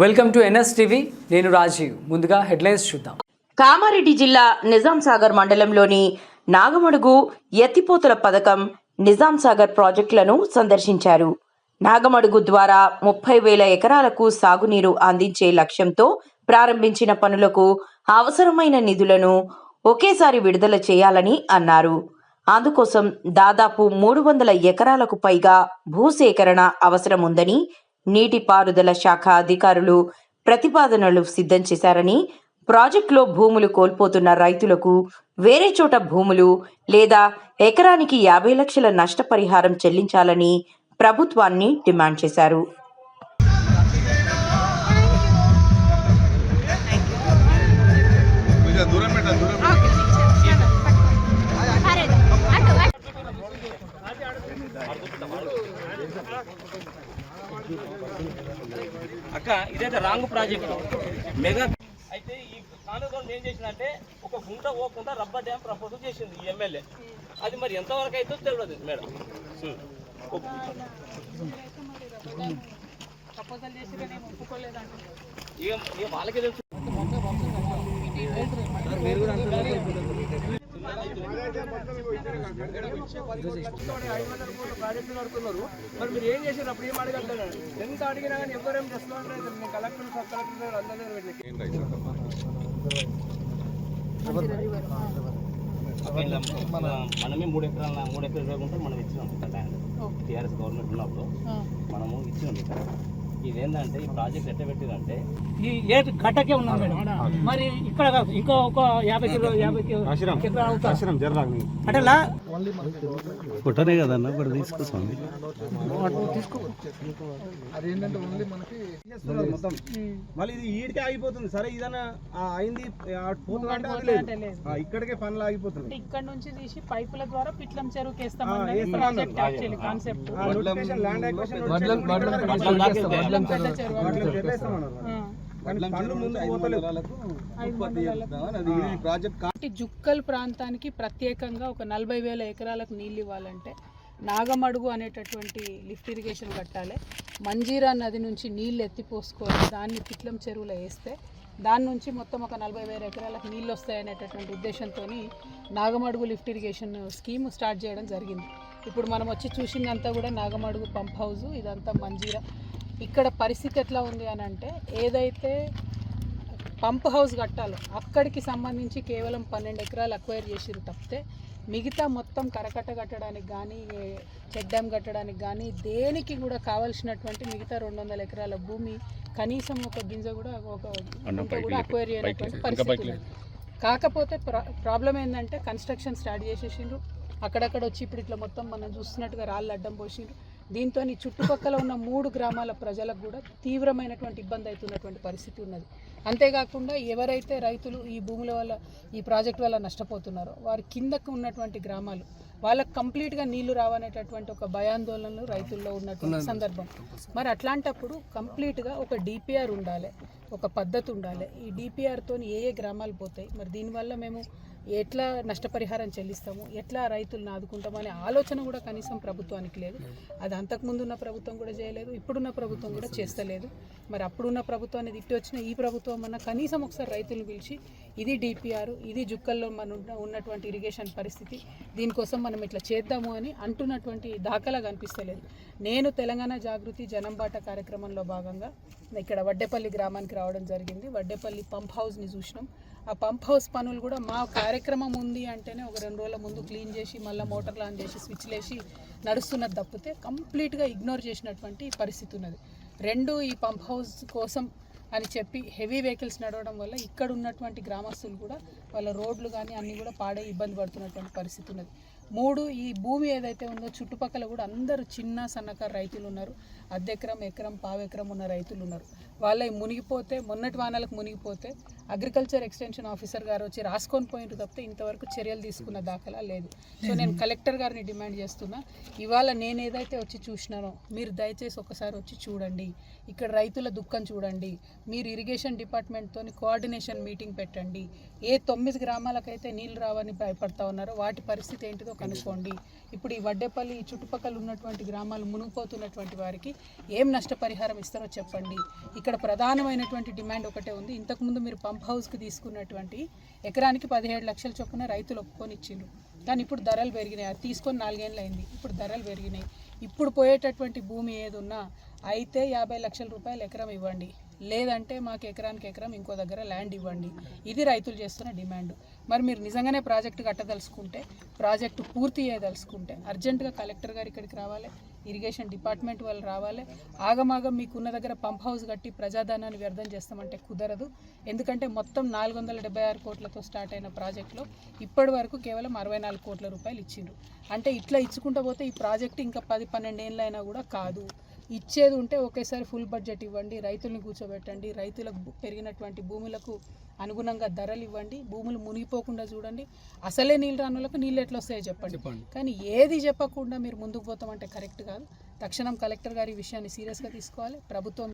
Welcome to NS TV. నేను రాజీవ్. ముందుగా headlines చూద్దాం. కామారెడ్డి జిల్లా నిజాం సాగర్ మండలంలోని నాగమడుగు ఎత్తిపోతల పథకం నిజాం సాగర్ ప్రాజెక్టులను సందర్శించారు. నాగమడుగు ద్వారా ముప్పై వేల ఎకరాలకు సాగునీరు అందించే లక్ష్యంతో ప్రారంభించిన పనులకు అవసరమైన నిధులను ఒకేసారి విడుదల చేయాలని అన్నారు. అందుకోసం దాదాపు మూడు వందల ఎకరాలకు పైగా భూసేకరణ అవసరం ఉందని నీటిపారుదల శాఖ అధికారులు ప్రతిపాదనలు సిద్ధం చేశారని ప్రాజెక్టులో భూములు కోల్పోతున్న రైతులకు వేరే చోట భూములు లేదా ఎకరానికి యాభై లక్షల నష్టపరిహారం చెల్లించాలని ప్రభుత్వాన్ని డిమాండ్ చేశారు. అక్క ఇదైతే రాంగ్ ప్రాజెక్ట్. మెగా అయితే ఈ కానుగోలు ఏం చేసిందంటే ఒక గుంట పోకుండా రబ్బర్ డ్యామ్ ప్రపోజల్ చేసింది ఈ ఎమ్మెల్యే. అది మరి ఎంతవరకు అయితే తెలియదు మేడం. ఇక ఇక వాళ్ళకే తెలుసు. ప్రాజెక్టులు కడుతున్నారు మరి మీరు ఏం చేశారు అప్పుడు ఏం అడగంటున్నారు ఎంత అడిగినా కానీ ఎవరేం చేస్తున్నారు నేను కలెక్టర్ సబ్ కలెక్టర్ అందరూ మన మనమే మూడు ఎకరాల మూడు ఎకరాలు ఇవ్వకుంటే మనం ఇచ్చినాం ఇక్కడ ల్యాండ్ టీఆర్ఎస్ గవర్నమెంట్ ఉన్నప్పుడు మనము ఇచ్చినాం ఇక్కడ ఇదేంటంటే ఈ ప్రాజెక్ట్ ఎట్ట పెట్టిరంటే ఈ ఏ గట్టకే ఉన్నాం మేడం. మరి ఇక్కడ ఇంకో ఒక యాభై కిలో యాభై కిలో. అటలా పుట్టనే కదన్న ఇప్పుడు తీసుకొస్తాను మళ్ళీ ఇది ఈడికే ఆగిపోతుంది. సరే ఇదన్నా ఆ, అయింది పోతుందంటే ఇక్కడికే పనులు ఆగిపోతుంది ఇక్కడ నుంచి తీసి పైపుల ద్వారా పిట్లం చెరువుకి వేస్తామన్నది వేస్తాం కాన్సెప్ట్ ల్యాండ్ జుక్కల్ ప్రాంతానికి ప్రత్యేకంగా ఒక నలభై వేల ఎకరాలకు నీళ్ళు ఇవ్వాలంటే నాగమడుగు అనేటటువంటి లిఫ్ట్ ఇరిగేషన్ కట్టాలి. మంజీరా నది నుంచి నీళ్ళు ఎత్తిపోసుకోవాలి. దాన్ని పిట్లం చెరువులో వేస్తే దాని నుంచి మొత్తం ఒక నలభై వేల ఎకరాలకు నీళ్ళు వస్తాయనేటటువంటి ఉద్దేశంతో Nagamadugu lift irrigation scheme start చేయడం జరిగింది. ఇప్పుడు మనం వచ్చి చూసిందంతా కూడా నాగమడుగు పంప్ హౌస్ ఇదంతా మంజీరా ఇక్కడ పరిస్థితి ఎట్లా ఉంది అని అంటే ఏదైతే పంప్ హౌస్ కట్టాలో అక్కడికి సంబంధించి కేవలం పన్నెండు ఎకరాలు అక్వైర్ చేసిరు తప్పితే మిగతా మొత్తం కరకట్ట కట్టడానికి కానీ చెక్ డ్యామ్ కట్టడానికి కానీ దేనికి కూడా కావాల్సినటువంటి మిగతా రెండు వందల ఎకరాల భూమి కనీసం ఒక గింజ కూడా ఒక కూడా అక్వైర్ చేయనటువంటి పరిస్థితి. కాకపోతే ప్రా ప్రాబ్లం ఏంటంటే కన్స్ట్రక్షన్ స్టార్ట్ చేసేసిండ్రు. అక్కడక్కడ వచ్చి ఇప్పుడు ఇట్లా మొత్తం మనం చూస్తున్నట్టుగా రాళ్ళు అడ్డం పోసిండ్రు. దీంతో చుట్టుపక్కల ఉన్న మూడు గ్రామాల ప్రజలకు కూడా తీవ్రమైనటువంటి ఇబ్బంది అవుతున్నటువంటి పరిస్థితి ఉన్నది. అంతేకాకుండా ఎవరైతే రైతులు ఈ భూముల వల్ల ఈ ప్రాజెక్ట్ వల్ల నష్టపోతున్నారో వారి కిందకు ఉన్నటువంటి గ్రామాలు వాళ్ళకి కంప్లీట్గా నీళ్ళు రావనేటటువంటి ఒక భయాందోళనలు రైతుల్లో ఉన్నటువంటి సందర్భం. మరి అట్లాంటప్పుడు కంప్లీట్గా ఒక డిపిఆర్ ఉండాలి ఒక పద్ధతి ఉండాలి. ఈ డిపిఆర్తో ఏ ఏ గ్రామాలు పోతాయి? మరి దీనివల్ల మేము ఎట్లా నష్టపరిహారం చెల్లిస్తాము ఎట్లా రైతులను ఆదుకుంటామనే ఆలోచన కూడా కనీసం ప్రభుత్వానికి లేదు. అది అంతకుముందు ఉన్న ప్రభుత్వం కూడా చేయలేదు ఇప్పుడున్న ప్రభుత్వం కూడా చేస్తలేదు. మరి అప్పుడున్న ప్రభుత్వాన్ని తిట్టి వచ్చిన ఈ ప్రభుత్వం అన్న కనీసం ఒకసారి రైతులను పిలిచి ఇది డిపిఆర్ ఇది జుక్కల్లో మన ఉన్నటువంటి ఇరిగేషన్ పరిస్థితి దీనికోసం మనం ఇట్లా చేద్దాము అని అంటున్నటువంటి దాఖలా కనిపిస్తలేదు. నేను తెలంగాణ జాగృతి జనంబాట కార్యక్రమంలో భాగంగా ఇక్కడ వడ్డేపల్లి గ్రామానికి రావడం జరిగింది. వడ్డేపల్లి పంప్ హౌస్ని చూసినాం. ఆ పంప్ హౌస్ పనులు కూడా మా కార్యక్రమం ఉంది అంటేనే ఒక రెండు రోజుల ముందు క్లీన్ చేసి మళ్ళీ మోటార్లు ఆన్ చేసి స్విచ్లు వేసి నడుస్తున్నది తప్పితే కంప్లీట్గా ఇగ్నోర్ చేసినటువంటి పరిస్థితి ఉన్నది. రెండు ఈ పంప్ హౌస్ కోసం అని చెప్పి హెవీ వెహికల్స్ నడవడం వల్ల ఇక్కడ ఉన్నటువంటి గ్రామస్తులు కూడా వాళ్ళ రోడ్లు కానీ అన్నీ కూడా పాడే ఇబ్బంది పడుతున్నటువంటి పరిస్థితి ఉన్నది. మూడు ఈ భూమి ఏదైతే ఉందో చుట్టుపక్కల కూడా అందరూ చిన్న సన్నకారు రైతులు ఉన్నారు. అద్దెకరం ఎకరం పావెకరం ఉన్న రైతులు ఉన్నారు. వాళ్ళ మునిగిపోతే మొన్నటి వానాలకు మునిగిపోతే అగ్రికల్చర్ ఎక్స్టెన్షన్ ఆఫీసర్ గారు వచ్చి రాసుకొని పోయిండ్రు తప్పితే ఇంతవరకు చర్యలు తీసుకున్న దాఖలా లేదు. సో నేను కలెక్టర్ గారిని డిమాండ్ చేస్తున్నా. ఇవాళ నేను ఏదైతే వచ్చి చూసినానో మీరు దయచేసి ఒకసారి వచ్చి చూడండి. ఇక్కడ రైతుల దుఃఖం చూడండి. మీరు ఇరిగేషన్ డిపార్ట్మెంట్తో కోఆర్డినేషన్ మీటింగ్ పెట్టండి. ఏ తొమ్మిది గ్రామాలకైతే నీళ్ళు రావని భయపడతా ఉన్నారు వాటి పరిస్థితి ఏంటిదో కనుక్కోండి. ఇప్పుడు ఈ వడ్డేపల్లి ఈ చుట్టుపక్కల ఉన్నటువంటి గ్రామాలు మునిగిపోతున్నటువంటి వారికి ఏం నష్టపరిహారం ఇస్తారో చెప్పండి. ఇక్కడ ప్రధానమైనటువంటి డిమాండ్ ఒకటే ఉంది. ఇంతకుముందు మీరు పంప్ హౌస్కి తీసుకున్నటువంటి ఎకరానికి పదిహేడు లక్షల చొప్పున రైతులు ఒప్పుకొని ఇచ్చిండ్రు కానీ ఇప్పుడు ధరలు పెరిగినాయి. అది తీసుకొని నాలుగేళ్ళు అయింది ఇప్పుడు ధరలు పెరిగినాయి. ఇప్పుడు పోయేటటువంటి భూమి ఏదున్నా అయితే యాభై లక్షల రూపాయలు ఎకరం ఇవ్వండి. లేదంటే మాకు ఎకరానికి ఎకరం ఇంకో దగ్గర ల్యాండ్ ఇవ్వండి. ఇది రైతులు చేస్తున్న డిమాండ్. మరి మీరు నిజంగానే ప్రాజెక్టు కట్టదలుచుకుంటే ప్రాజెక్టు పూర్తి చేయదలుచుకుంటే అర్జెంటుగా కలెక్టర్ గారు ఇక్కడికి రావాలి ఇరిగేషన్ డిపార్ట్మెంట్ వాళ్ళు రావాలి ఆగమాగం మీకు ఉన్న దగ్గర పంప్ హౌస్ కట్టి ప్రజాధనాన్ని వ్యర్థం చేస్తామంటే కుదరదు. ఎందుకంటే మొత్తం నాలుగు వందల డెబ్బై ఆరు కోట్లతో స్టార్ట్ అయిన ప్రాజెక్టులో ఇప్పటి వరకు కేవలం అరవై నాలుగు కోట్ల రూపాయలు ఇచ్చిండ్రు. అంటే ఇట్లా ఇచ్చుకుంటూ పోతే ఈ ప్రాజెక్ట్ ఇంకా పది పన్నెండు ఏళ్ళు అయినా కూడా కాదు. ఇచ్చేది ఉంటే ఒకేసారి ఫుల్ బడ్జెట్ ఇవ్వండి రైతుల్ని కూర్చోబెట్టండి రైతులకు పెరిగినటువంటి భూములకు అనుగుణంగా ధరలు ఇవ్వండి భూములు మునిగిపోకుండా చూడండి. అసలే నీళ్ళు రాని వాళ్ళకు నీళ్ళు ఎట్లా వస్తాయో చెప్పండి. కానీ ఏది చెప్పకుండా మీరు ముందుకు పోతామంటే కరెక్ట్ కాదు. తక్షణం కలెక్టర్ గారి ఈ విషయాన్ని సీరియస్గా తీసుకోవాలి. ప్రభుత్వం